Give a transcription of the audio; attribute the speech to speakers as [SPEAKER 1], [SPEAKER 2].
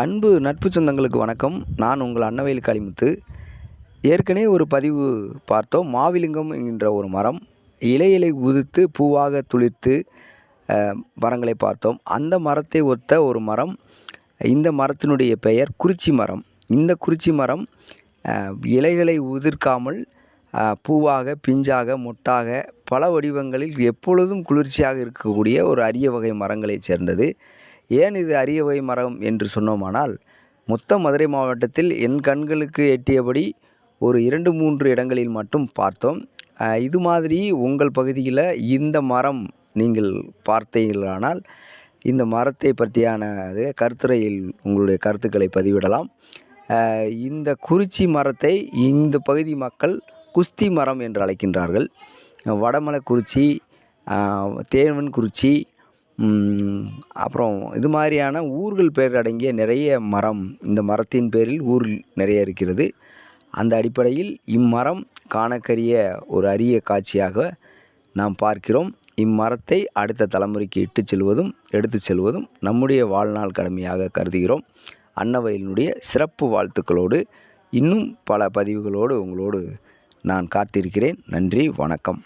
[SPEAKER 1] அன்பு நட்பு சொந்தங்களுக்கு வணக்கம். நான் உங்கள் அன்னவேல் காளிமுத்து. ஏற்கனவே ஒரு பதிவு பார்த்தோம். மாவிலிங்கம் என்கின்ற ஒரு மரம். இலை இலை உதிர்த்து பூவாக துளிர்த்து மரங்களை பார்த்தோம். அந்த மரத்தை ஒத்த ஒரு மரம். இந்த மரத்தினுடைய பெயர் குறிச்சி மரம். இந்த குறிச்சி மரம் இலைகளை உதிர்க்காமல் பூவாக பிஞ்சாக மொட்டாக பல வடிவங்களில் எப்பொழுதும் குளிர்ச்சியாக இருக்கக்கூடிய ஒரு அரிய வகை மரங்களைச் சேர்ந்தது. ஏன் இது அரிய வகை மரம் என்று சொன்னோமானால் மொத்த மதுரை மாவட்டத்தில் என் கண்களுக்கு எட்டியபடி ஒரு இரண்டு மூன்று இடங்களில் மட்டும் பார்த்தோம். இது மாதிரி உங்கள் பகுதியில் இந்த மரம் நீங்கள் பார்த்தீர்களானால் இந்த மரத்தை பற்றியான கருத்துரையில் உங்களுடைய கருத்துக்களை பதிவிடலாம். இந்த குறிச்சி மரத்தை இந்த பகுதி மக்கள் குஸ்தி மரம் என்று அழைக்கின்றார்கள். வடமலைக்குறிச்சி தேவன்குறிச்சி குறிச்சி அப்புறம் இது மாதிரியான ஊர்கள் பேர் அடங்கிய நிறைய மரம் இந்த மரத்தின் பேரில் ஊர் நிறைய இருக்கிறது. அந்த அடிப்படையில் இம்மரம் காணக்கரிய ஒரு அரிய காட்சியாக நாம் பார்க்கிறோம். இம்மரத்தை அடுத்த தலைமுறைக்கு இட்டு செல்வதும் எடுத்துச் செல்வதும் நம்முடைய வாழ்நாள் கடமையாக கருதுகிறோம். அன்னவயலினுடைய சிறப்பு வாழ்த்துக்களோடு இன்னும் பல பதிவுகளோடு உங்களோடு நான் காத்திருக்கிறேன். நன்றி வணக்கம்.